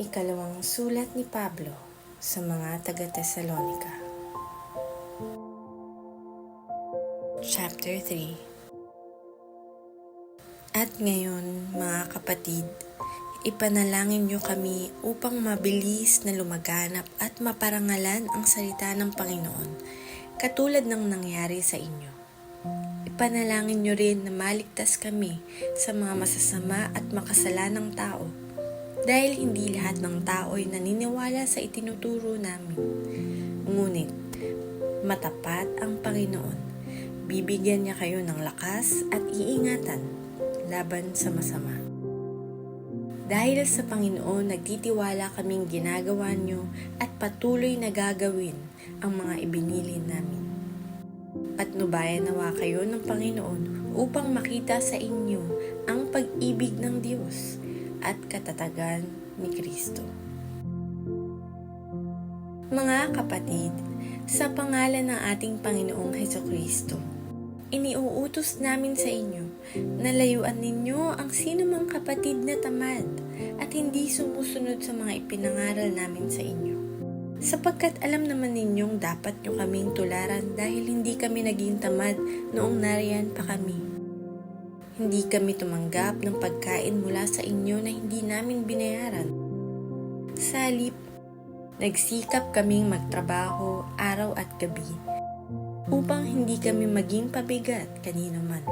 ikalawang sulat ni Pablo sa mga taga-Tesalonika. Chapter 3 At ngayon, mga kapatid, ipanalangin niyo kami upang mabilis na lumaganap at maparangalan ang salita ng Panginoon, katulad ng nangyari sa inyo. Ipanalangin niyo rin na maligtas kami sa mga masasama at makasalanang tao dahil hindi lahat ng tao ay naniniwala sa itinuturo namin. Ngunit, matapat ang Panginoon. Bibigyan niya kayo ng lakas at iingatan laban sa masama. Dahil sa Panginoon, nagtitiwala kaming ginagawa niyo at patuloy na gagawin ang mga ibinilin namin. Patnubayan nawa kayo ng Panginoon upang makita sa inyo ang pag-ibig ng Diyos at katatagan ni Kristo. Mga kapatid, sa pangalan ng ating Panginoong Heso Kristo, iniuutos namin sa inyo na layuan ninyo ang sinumang kapatid na tamad at hindi sumusunod sa mga ipinangaral namin sa inyo. Sapagkat alam naman ninyong dapat nyo kaming tularan dahil hindi kami naging tamad noong nariyan pa kami hindi kami tumanggap ng pagkain mula sa inyo na hindi namin binayaran. Sa halip, nagsikap kaming magtrabaho araw at gabi upang hindi kami maging pabigat kanino man.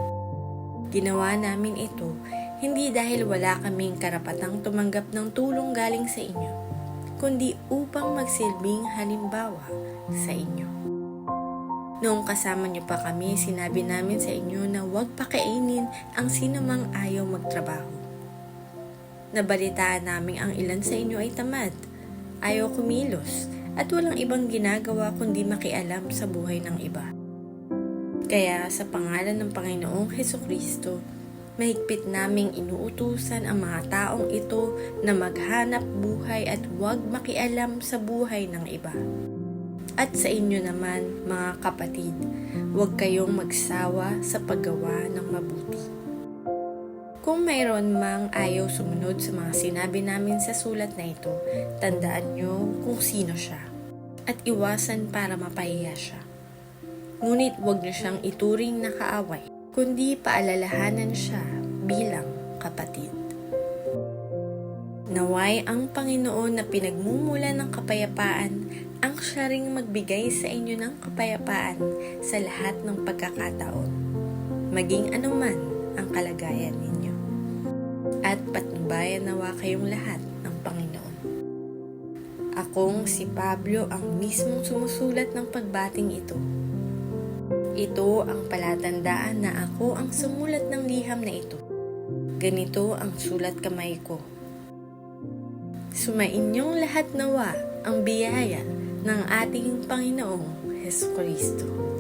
Ginawa namin ito hindi dahil wala kaming karapatang tumanggap ng tulong galing sa inyo, kundi upang magsilbing halimbawa sa inyo. Noong kasama niyo pa kami, sinabi namin sa inyo na huwag pakainin ang sinumang ayaw magtrabaho. Nabalitaan namin ang ilan sa inyo ay tamad, ayaw kumilos, at walang ibang ginagawa kundi makialam sa buhay ng iba. Kaya sa pangalan ng Panginoong Heso Kristo, mahigpit naming inuutusan ang mga taong ito na maghanap buhay at huwag makialam sa buhay ng iba. At sa inyo naman, mga kapatid, huwag kayong magsawa sa paggawa ng mabuti. Kung mayroon mang ayaw sumunod sa mga sinabi namin sa sulat na ito, tandaan nyo kung sino siya at iwasan para mapahiya siya. Ngunit huwag nyo siyang ituring na kaaway, kundi paalalahanan siya bilang kapatid. Naway ang Panginoon na pinagmumula ng kapayapaan ang siya ring magbigay sa inyo ng kapayapaan sa lahat ng pagkakataon, maging anuman ang kalagayan ninyo. At patnubayan nawa kayong lahat ng Panginoon. Akong si Pablo ang mismong sumusulat ng pagbating ito. Ito ang palatandaan na ako ang sumulat ng liham na ito. Ganito ang sulat kamay ko. Sumainyong lahat nawa ang biyaya ng ating Panginoong Heso Kristo.